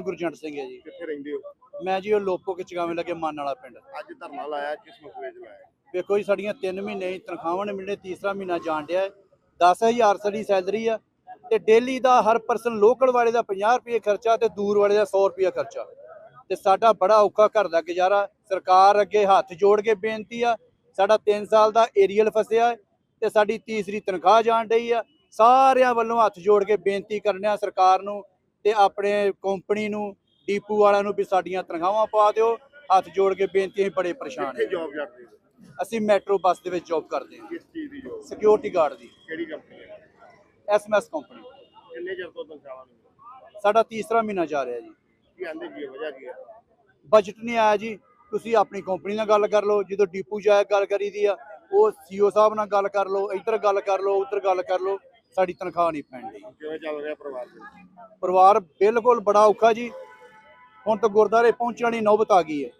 ਗੁਰਜੰਟ ਸਿੰਘ ਹੈ ਜੀ। ਕਿੱਥੇ ਰਹਿੰਦੇ ਹੋ? ਮੈਂ ਜੀ ਉਹ ਲੋਪੋ ਕੇ ਚਗਾਵੇਂ ਲੱਗੇ ਮੰਨ ਵਾਲਾ ਪਿੰਡ। ਅੱਜ ਧਰਨਾ ਲਾਇਆ ਕਿਸ ਮਸਲੇ 'ਚ ਲਾਇਆ ਵੇਖੋ ਜੀ ਸਾਡੀਆਂ 3 ਮਹੀਨੇ ਤਨਖਾਹਾਂ ਨੇ ਮਿਲਣੇ ਤੀਸਰਾ ਮਹੀਨਾ ਜਾਣ ਡਿਆ ਹੈ। 10000 ਸਾਡੀ ਸੈਲਰੀ ਆ ਤੇ ਡੇਲੀ ਦਾ ਹਰ ਪਰਸਨ ਲੋਕਲ ਵਾਲੇ ਦਾ 50 ਰੁਪਏ ਖਰਚਾ ਤੇ ਦੂਰ ਵਾਲੇ ਦਾ 100 ਰੁਪਏ ਖਰਚਾ। ਤੇ ਸਾਡਾ ਬੜਾ ਔਖਾ ਘਰ ਦਾ ਗੁਜ਼ਾਰਾ ਸਰਕਾਰ ਅੱਗੇ ਹੱਥ ਜੋੜ ਕੇ ਬੇਨਤੀ ਆ ਸਾਡਾ 3 ਸਾਲ ਦਾ ਏਰੀਅਲ ਫਸਿਆ ਤੇ ਸਾਡੀ ਤੀਸਰੀ ਤਨਖਾਹ ਜਾਣ ਡਈ ਆ। ਸਾਰਿਆਂ ਵੱਲੋਂ ਹੱਥ ਜੋੜ ਕੇ ਬੇਨਤੀ ਕਰਨੇ ਆ ਸਰਕਾਰ ਨੂੰ ਤੇ ਆਪਣੇ ਕੰਪਨੀ ਨੂੰ ਡੀਪੂ ਵਾਲਿਆਂ ਨੂੰ ਵੀ ਸਾਡੀਆਂ ਤਨਖਾਹਾਂ ਪਾ ਦਿਓ। ਹੱਥ ਜੋੜ ਕੇ ਬੇਨਤੀ ਅਸੀਂ ਬੜੇ ਪਰੇਸ਼ਾਨ ਕਿੱਥੇ ਹਾਂ ਜੌਬ ਕਰਦੇ ਹੋ? ਅਸੀਂ ਮੈਟਰੋ ਬੱਸ ਦੇ ਵਿੱਚ ਜੌਬ ਕਰਦੇ ਹਾਂ। ਕਿਸ ਚੀਜ਼ ਦੀ ਜੌਬ ਸਿਕਿਉਰਿਟੀ ਗਾਰਡ ਦੀ। ਕਿਹੜੀ ਕੰਪਨੀ ਹੈ? ਐਸਐਮਐਸ ਕੰਪਨੀ ਕਿੰਨੇ ਚਿਰ ਤੋਂ ਤਨਖਾਹਾਂ ਨਹੀਂ ਸਾਡਾ ਤੀਸਰਾ ਮਹੀਨਾ ਜਾ ਰਿਹਾ ਜੀ। ਕੀ ਆਂਦੇ ਹੈ, ਵਜ੍ਹਾ ਕੀ ਹੈ? ਬਜਟ ਨਹੀਂ ਆਇਆ ਜੀ। ਤੁਸੀਂ ਆਪਣੀ ਕੰਪਨੀ ਨਾਲ ਗੱਲ ਕਰ ਲਓ। ਜਦੋਂ ਡੀਪੂ ਜਾਇਆ ਗੱਲ ਕਰੀਦੀ ਆ ਉਹ ਸੀਓ ਸਾਹਿਬ ਨਾਲ ਗੱਲ ਕਰ ਲਓ ਇੱਧਰ ਗੱਲ ਕਰ ਲਓ ਉੱਧਰ ਗੱਲ ਕਰ ਲਓ। ਸਾਡੀ ਤਨਖਾਹ ਨਹੀਂ ਪੈਂਦੀ ਕਿਵੇਂ ਚੱਲ ਰਿਹਾ ਪਰਿਵਾਰ? ਬਿਲਕੁਲ ਬੜਾ ਔਖਾ ਜੀ। ਹੁਣ ਤਾਂ ਗੁਰਦਾਰੇ ਪਹੁੰਚਣ ਦੀ ਨੌਬਤ ਆ ਗਈ ਹੈ।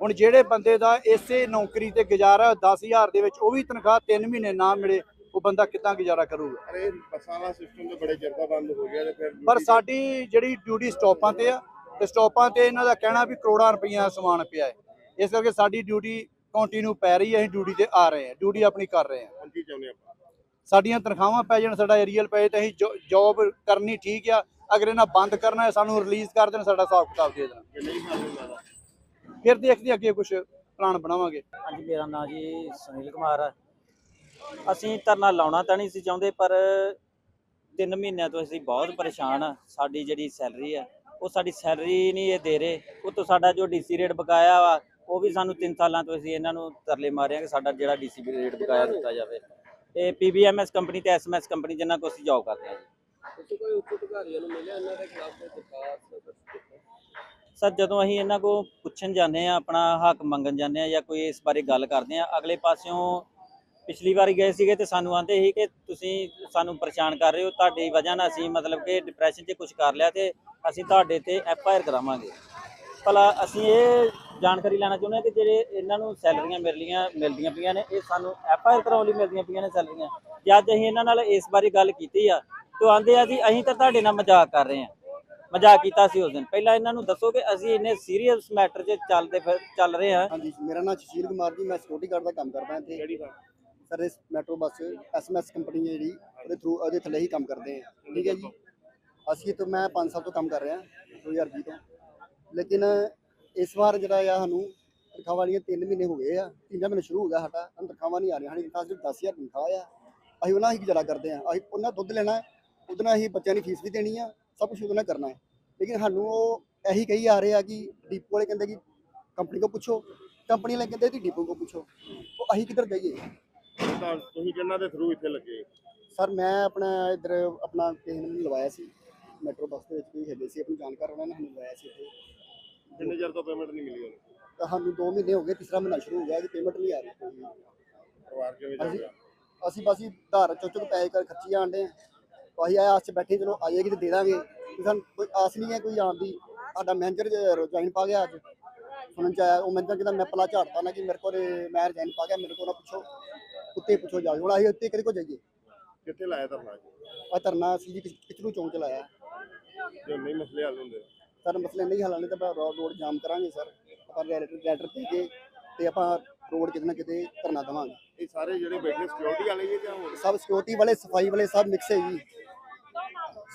ਹੁਣ ਜਿਹੜੇ ਬੰਦੇ ਦਾ ਇਸੇ ਨੌਕਰੀ ਤੇ ਗੁਜ਼ਾਰਾ 10000 ਦੇ ਵਿੱਚ ਉਹ ਵੀ ਤਨਖਾਹ 3 ਮਹੀਨੇ ਨਾ ਮਿਲੇ ਉਹ ਬੰਦਾ ਕਿੱਦਾਂ ਗੁਜ਼ਾਰਾ ਕਰੂਗਾ? ਅਰੇ ਬੱਸਾਂ ਸਿਸਟਮ ਤੇ ਬੜੇ ਚਿਰ ਬੰਦ ਹੋ ਗਿਆ ਤੇ ਫਿਰ ਪਰ ਸਾਡੀ ਜਿਹੜੀ ਡਿਊਟੀ ਸਟਾਪਾਂ ਤੇ ਆ ਤੇ ਸਟਾਪਾਂ ਤੇ ਇਹਨਾਂ ਦਾ ਕਹਿਣਾ ਵੀ ਕਰੋੜਾਂ ਰੁਪਈਆ ਸਮਾਨ ਪਿਆ ਹੈ। ਇਸ ਕਰਕੇ ਸਾਡੀ ਡਿਊਟੀ ਕੰਟੀਨਿਊ ਪੈ ਰਹੀ ਹੈ ਅਸੀਂ ਡਿਊਟੀ ਤੇ ਆ ਰਹੇ ਹਾਂ ਡਿਊਟੀ ਆਪਣੀ ਕਰ ਰਹੇ ਹਾਂ। ਹੁਣ ਕੀ ਚਾਹੁੰਦੇ ਆਪਾਂ? ਸਾਡੀਆਂ ਤਨਖਾਹਾਂ ਪੈ ਜਾਣ ਸਾਡਾ ਏਰੀਅਲ ਪਏ ਤੇ ਅਸੀਂ ਜੌਬ ਕਰਨੀ ਠੀਕ ਆ ਅਗਰ ਇਹਨਾਂ ਬੰਦ ਕਰਨਾ ਹੈ ਸਾਨੂੰ ਰਿਲੀਜ਼ ਕਰ ਦੇਣ ਸਾਡਾ ਹਿਸਾਬ ਕਿਤਾਬ ਦੇ ਦੇਣ। ਫਿਰ ਦੇਖਦੇ ਅੱਗੇ ਕੁਝ ਪਲਾਨ ਬਣਾਵਾਂਗੇ। ਹਾਂਜੀ ਮੇਰਾ ਨਾਮ ਜੀ ਸੁਨੀਲ ਕੁਮਾਰ ਹੈ ਅਸੀਂ ਧਰਨਾ ਲਾਉਣਾ ਤਾਂ ਨਹੀਂ ਸੀ ਚਾਹੁੰਦੇ ਪਰ 3 ਮਹੀਨਿਆਂ ਤੋਂ ਅਸੀਂ ਬਹੁਤ ਪਰੇਸ਼ਾਨ ਆ। ਸਾਡੀ ਜਿਹੜੀ ਸੈਲਰੀ ਆ ਉਹ ਸਾਡੀ ਸੈਲਰੀ ਨਹੀਂ ਇਹ ਦੇ ਰਹੇ। ਉਹ ਤੋਂ ਸਾਡਾ ਜੋ ਡੀਸੀ ਰੇਟ ਬਕਾਇਆ ਵਾ ਉਹ ਵੀ ਸਾਨੂੰ 3 ਸਾਲਾਂ ਤੋਂ ਅਸੀਂ ਇਹਨਾਂ ਨੂੰ ਤਰਲੇ ਮਾਰਿਆ ਕਿ ਸਾਡਾ ਜਿਹੜਾ ਡੀਸੀ ਰੇਟ ਬਕਾਇਆ ਦਿੱਤਾ ਜਾਵੇ। ਇਹ ਪੀਬੀਐਮਐਸ ਕੰਪਨੀ ਤੇ ਐਸਐਮਐਸ ਕੰਪਨੀ ਜਿਨ੍ਹਾਂ ਕੋਲ ਅਸੀਂ ਜੌਬ ਕਰਦੇ ਹਾਂ ਜੀ। ਤੁਸੀਂ ਕੋਈ ਉੱਚ ਅਧਿਕਾਰੀਆਂ ਨੂੰ ਮਿਲਿਆ ਇਹਨਾਂ ਦੇ ਖਿਲਾਫ ਕੋਈ ਦਰਖਾਸਤ ਦਿੱਤੀ ਸਰ ਜਦੋਂ ਅਸੀਂ ਇਹਨਾਂ ਕੋ ਪੁੱਛਣ ਜਾਂਦੇ ਆ ਆਪਣਾ ਹੱਕ ਮੰਗਣ ਜਾਂਦੇ ਆ ਜਾਂ ਕੋਈ ਇਸ ਬਾਰੇ ਗੱਲ ਕਰਦੇ ਆ ਅਗਲੇ ਪਾਸਿਓਂ ਪਿਛਲੀ ਵਾਰੀ ਗਏ ਸੀਗੇ ਤੇ ਸਾਨੂੰ ਆਂਦੇ ਸੀ ਕਿ ਤੁਸੀਂ ਸਾਨੂੰ ਪਰੇਸ਼ਾਨ ਕਰ ਰਹੇ ਹੋ ਤੁਹਾਡੀ ਵਜ੍ਹਾ ਨਾਲ ਅਸੀਂ ਮਤਲਬ ਕਿ ਡਿਪਰੈਸ਼ਨ 'ਚ ਕੁਝ ਕਰ ਲਿਆ ਤੇ ਅਸੀਂ ਤੁਹਾਡੇ ਤੇ ਐਫ ਆਈ ਆਰ ਕਰਾਵਾਂਗੇ। ਭਲਾ ਅਸੀਂ ਇਹ ਜਾਣਕਾਰੀ ਲੈਣਾ ਚਾਹੁੰਦੇ ਹਾਂ ਕਿ ਜਿਹੜੇ ਇਹਨਾਂ ਨੂੰ ਸੈਲਰੀਆਂ ਮਿਲਦੀਆਂ ਮਿਲਦੀਆਂ ਪਈਆਂ ਨੇ ਇਹ ਸਾਨੂੰ ਐਫ ਆਈ ਆਰ ਕਰਾਉਣ ਲਈ ਮਿਲਦੀਆਂ ਪਈਆਂ ਨੇ ਸੈਲਰੀਆਂ। ਜੇ ਅੱਜ ਅਸੀਂ ਇਹਨਾਂ ਨਾਲ ਇਸ ਬਾਰੇ ਗੱਲ ਕੀਤੀ ਆ। ਤੇ ਆਂਦੇ ਆ ਜੀ ਅਸੀਂ ਤਾਂ ਤੁਹਾਡੇ ਨਾਲ ਮਜ਼ਾਕ ਕਰ ਰਹੇ ਹਾਂ। ਮਜ਼ਾਕ ਕੀਤਾ ਸੀ ਉਸ ਦਿਨ। ਪਹਿਲਾਂ ਇਹਨਾਂ ਨੂੰ ਦੱਸੋ ਕਿ ਅਸੀਂ ਇੰਨੇ ਸੀਰੀਅਸ ਮੈਟਰ 'ਚ ਚੱਲਦੇ ਫਿਰ ਚੱਲ ਰਹੇ ਹਾਂ। ਹਾਂਜੀ ਮੇਰਾ ਨਾਮ ਸ਼ਸ਼ੀਰ ਕੁਮਾਰ ਜੀ ਮੈਂ ਸਿਕਿਉਰਿਟੀ ਗਾਰਡ ਦਾ ਕੰਮ ਕਰਦਾ ਇੱਥੇ। ਕਿਹੜੀ ਥਾਂ ਸਰ ਇਸ ਮੈਟਰੋ ਬੱਸ ਐਸਐਮਐਸ ਕੰਪਨੀ ਹੈ ਜਿਹੜੀ ਉਹਦੇ ਥਰੂ ਉਹਦੇ ਥੱਲੇ ਹੀ ਕੰਮ ਕਰਦੇ ਹਾਂ। ਠੀਕ ਹੈ ਜੀ। ਅਸੀਂ ਤੋਂ ਮੈਂ 5 ਸਾਲ ਤੋਂ ਕੰਮ ਕਰ ਰਿਹਾ 2020 ਤੋਂ। ਲੇਕਿਨ ਇਸ ਵਾਰ ਜਿਹੜਾ ਆ ਸਾਨੂੰ ਤਨਖਾਹ ਵਾਲੀਆਂ 3 ਮਹੀਨੇ ਹੋ ਗਏ ਆ ਤੀਜਾ ਮਹੀਨਾ ਸ਼ੁਰੂ ਹੋ ਗਿਆ ਸਾਡਾ ਸਾਨੂੰ ਤਨਖਾਹਾਂ ਨਹੀਂ ਆ ਰਹੀਆਂ ਸਾਡੀ ਤਨਖਾਹ ਸਿਰਫ 10000 ਤਨਖਾਹ ਆ। ਅਸੀਂ ਉਹਨਾਂ ਹੀ ਗੁਜ਼ਾਰਾ ਕਰਦੇ ਆ ਅਸੀਂ ਉਹਨਾਂ ਦੁੱਧ ਲੈਣਾ ਹੈ ਉਹਦੇ ਨਾਲ ਅਸੀਂ ਬੱਚਿਆਂ ਦੀ ਫੀਸ ਵੀ ਦੇਣੀ ਆ ਸਭ ਕੁਝ ਉਹਦੇ ਨਾਲ ਕਰਨਾ ਹੈ। ਲੇਕਿਨ ਸਾਨੂੰ ਉਹ ਇਹੀ ਕਹੀ ਆ ਰਹੇ ਆ ਕਿ ਡੀਪੋ ਵਾਲੇ ਕਹਿੰਦੇ ਕਿ ਕੰਪਨੀ ਕੋ ਪੁੱਛੋ ਕੰਪਨੀ ਵਾਲੇ ਕਹਿੰਦੇ ਕਿ ਡੀਪੋ ਕੋ ਪੁੱਛੋ ਉਹ ਅਸੀਂ ਕਿੱਧਰ ਜਾਈਏ ਤਾਂ ਤੁਸੀਂ ਕਿੰਨਾ ਦੇ ਥਰੂ ਇੱਥੇ ਲੱਗੇ? ਸਰ ਮੈਂ ਆਪਣਾ ਇਧਰ ਆਪਣਾ ਕਿਸੇ ਨੇ ਮੈਨੂੰ ਲਵਾਇਆ ਸੀ ਮੈਟਰੋ ਬੱਸ ਦੇ ਵਿੱਚ ਕੋਈ ਹੈਗੇ ਸੀ ਆਪਣੀ ਜਾਣਕਾਰ ਉਹਨਾਂ ਨੇ ਸਾਨੂੰ ਲਵਾਇਆ ਸੀ ਇੱਥੇ। ਕਿੰਨੇ ਚਿਰ ਤੋਂ ਪੇਮੈਂਟ ਨਹੀਂ ਮਿਲੀ ਉਹਨੂੰ। ਤਾਂ ਸਾਨੂੰ 2 ਮਹੀਨੇ ਹੋ ਗਏ ਤੀਸਰਾ ਮਹੀਨਾ ਸ਼ੁਰੂ ਹੋ ਗਿਆ ਇਹਦੀ ਪੇਮੈਂਟ ਨਹੀਂ ਆ ਰਹੀ ਕੋਈ। ਪਰਿਵਾਰ ਕਿਵੇਂ ਚੱਲ ਅਸੀਂ ਰਿਹਾ? ਅਸੀਂ ਬਸ ਹੀ ਧਾਰ ਚੁੱਕ ਚੁੱਕ ਪੈਸੇ ਕਰ ਖਰਚੀ ਆਂਦੇ ਅਸੀਂ ਆਏ ਆਸ ਚ ਬੈਠੇ ਚਲੋ ਆ ਜਾਏਗੀ ਤੇ ਦੇ ਦਾਂਗੇ। ਤੇ ਸਾਨੂੰ ਕੋਈ ਆਸ ਨਹੀਂ ਹੈ ਕੋਈ ਆਉਣ ਦੀ। ਸਾਡਾ ਮੈਨੇਜਰ ਰਜਾਈਨ ਪਾ ਗਿਆ ਅੱਜ। ਸੁਣਨ ਚ ਆਇਆ ਉਹ ਮੈਨੇਜਰ ਕਹਿੰਦਾ ਮੈਂ ਪਲਾ ਝਾੜਤਾ ਨਾ ਕਿ ਮੇਰੇ ਕੋਲ ਮੈਂ ਰਜਾਈਨ ਪਾ ਗਿਆ ਮੇਰੇ ਕੋਲ ਨਾ ਪੁੱਛੋ। ਉੱਤੇ ਪੁੱਛੋ ਜਾ ਕੇ। ਹੁਣ ਅਸੀਂ ਉੱਤੇ ਕਿਹਦੇ ਕੋਲ ਜਾਈਏ? ਕਿੱਥੇ ਲਾਇਆ ਧਰਨਾ ਆ ਧਰਨਾ ਸੀ ਜੀ ਕਿਚਰੂ ਚੌਂਕ ਚ ਲਾਇਆ। ਜੋ ਨਹੀਂ ਮਸਲੇ ਹੱਲ ਹੁੰਦੇ। ਸਰ ਮਸਲੇ ਨਹੀਂ ਹੱਲ ਹੋਣੇ ਤਾਂ ਆਪਾਂ ਰੋਡ ਜਾਮ ਕਰਾਂਗੇ ਸਰ। ਆਪਾਂ ਲੈਟਰ ਦੇ ਕੇ ਤੇ ਆਪਾਂ ਰੋਡ ਕਿਤੇ ਨਾ ਕਿਤੇ ਧਰਨਾ ਦੇਵਾਂਗੇ। ਇਹ ਸਾਰੇ ਜਿਹੜੇ ਬੈਠੇ ਸਿਕਿਉਰਿਟੀ ਵਾਲੇ ਆ ਜਾਂ ਹੋਰ? ਸਭ ਸਿਕਿਉਰਿਟੀ ਵਾਲੇ ਸਫ਼ਾਈ ਵਾਲੇ ਸਭ ਮਿਕਸ ਹੈ ਜੀ।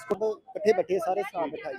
ਸਭ ਇਕੱਠੇ ਬੈਠੇ ਸਾਰੇ ਸਾਹ ਬਿਠਾਈ